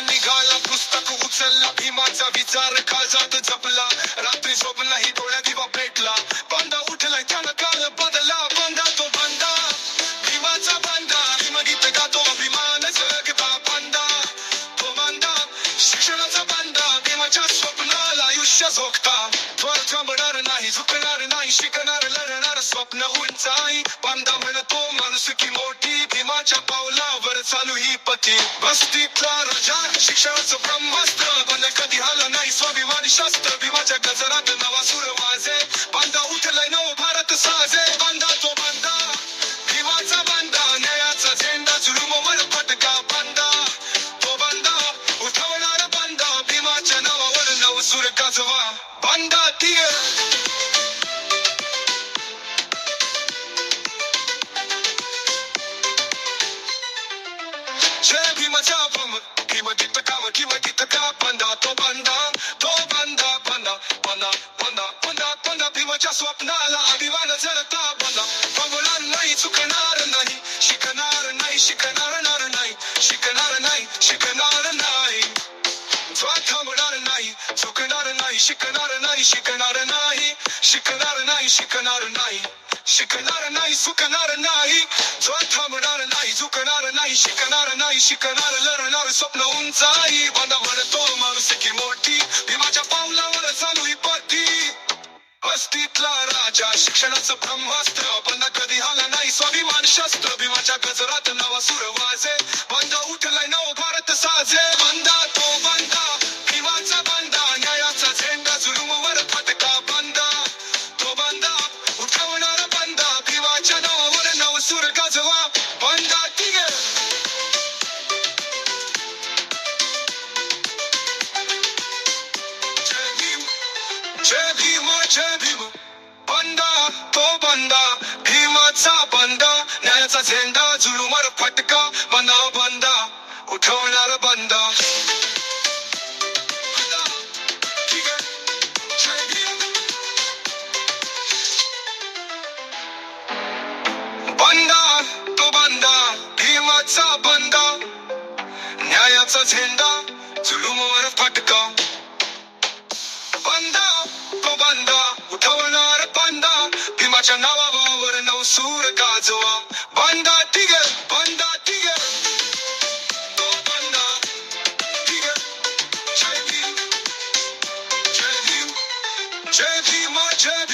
निघाला पुस्तक उचलला भीमाचा विचार काळजात जपला. रात्री झोप ही डोळ्या दिवा झोकता. त्वर थांबणार नाही झुकणार नाही शिकणार लढणार स्वप्न उंचाई बांधा म्हणतो माणूस की मोठी भीमाच्या पावलावर चालू ही पती. बस्तीतला राजा शिक्षणाचं ब्रह्मास्त्र. पण कधी आलं नाही स्वाभिमान शास्त्र. भीमाच्या गजरात नवा सुर वाजे. सुर गाजवा बांधा जय भीम गीत काम किम गीत का बांधा तो बांधा तो बांधा बांधा बांधा बांधा बांधा बांधा भीमाच्या स्वप्ना शिकणार नाही शिकणार नाही. शिकणार नाही शिकणार नाही. शिकणार नाही सुकणार नाही. जो थांबणार नाही झुकणार नाही शिकणार नाही. शिकणार लढणार स्वप्न उंचाई. बांधा म्हणतो माणूस की मोठी. मी माझ्या पावलावर चालू ही पाठी वस्तीतला राजा शिक्षणाचं ब्रह्मास्त्र. बंद कधी आला नाही स्वाभिमान शास्त्र. भीमाच्या गजरात नवा सुर वाजे बंद उठलाय नव भारत साजे बंदा ठीक जय भीम जय भीम जय भीम। बंदा न्यायाचा बंदा न्यायाचा झेंडा जुलुमवर फटका. बंदा तो बंदा उठवणार बंदा भीमाच्या नावावर नवसूर गाजवा. बंदा तिघ बंदा तिघ तो बंदा तिघ जय भीम जय भीम जय भीम जय